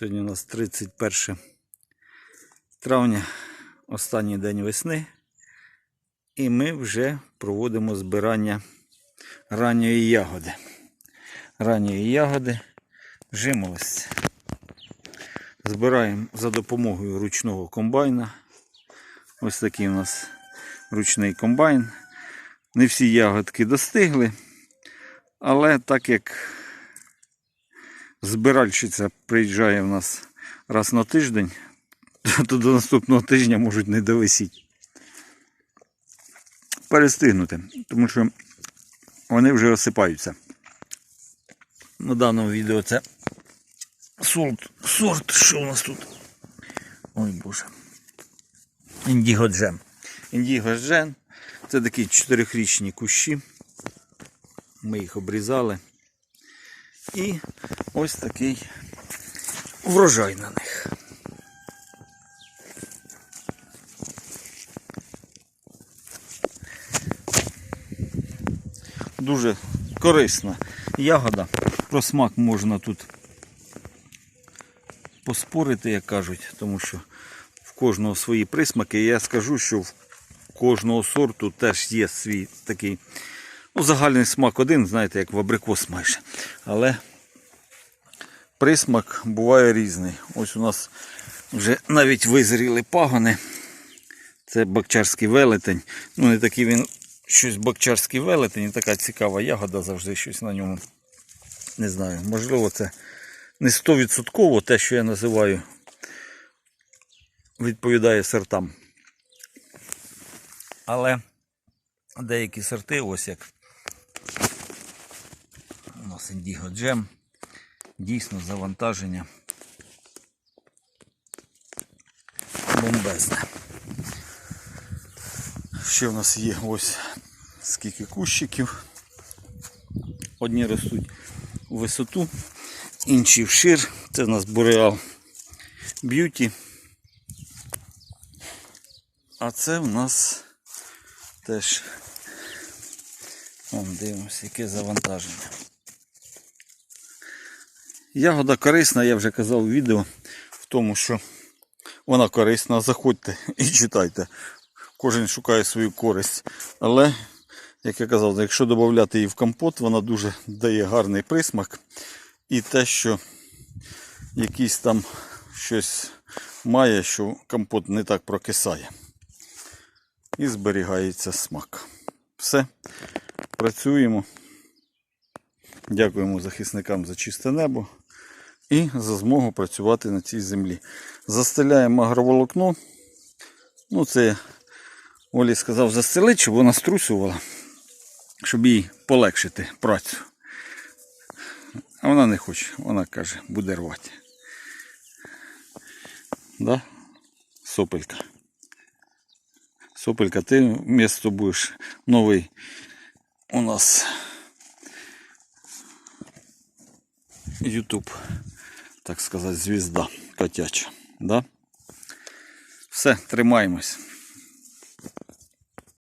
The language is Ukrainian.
Сьогодні у нас 31 травня, останній день весни. І ми вже проводимо збирання ранньої ягоди. Ранньої ягоди жимолості. Збираємо за допомогою ручного комбайна. Ось такий у нас ручний комбайн. Не всі ягодки достигли, але так як збиральщиця приїжджає в нас раз на тиждень, то до наступного тижня можуть не довисіти. Перестигнути, тому що вони вже осипаються. На даному відео це сорт, сорт що у нас тут? Ой боже. Індіго джем. Індіго джем це такі чотирихрічні кущі. Ми їх обрізали. І ось такий врожай на них. Дуже корисна ягода. Про смак можна тут поспорити, як кажуть, тому що в кожного свої присмаки. І я скажу, що в кожного сорту теж є свій такий ну, загальний смак один, знаєте, як в абрикос майже. Але присмак буває різний. Ось у нас вже навіть визріли пагони. Це бакчарський велетень. Ну, не такий він щось бакчарський велетень, така цікава ягода завжди щось на ньому. Не знаю, можливо, це не 100% те, що я називаю, відповідає сортам. Але деякі сорти, ось як індіго джем, дійсно завантаження бомбезне. Ще в нас є ось скільки кущиків. Одні ростуть у висоту, інші вшир. Це в нас Бореал Б'юті. А це в нас теж Вон, дивимося, яке завантаження. Ягода корисна, я вже казав у відео в тому, що вона корисна. Заходьте і читайте. Кожен шукає свою користь. Але, як я казав, якщо додати її в компот, вона дуже дає гарний присмак. І те, що якийсь там щось має, що компот не так прокисає. І зберігається смак. Все. Працюємо. Дякуємо захисникам за чисте небо і за змогу працювати на цій землі. Застеляємо агроволокно. Ну, це Олі сказав застелити, щоб вона струсувала, щоб їй полегшити працю. А вона не хоче, вона каже, буде рвати. Да? Сопелька. Сопелька, ти вмісто будеш новий у нас YouTube, так сказати, звізда котяча. Да? Все, тримаємось.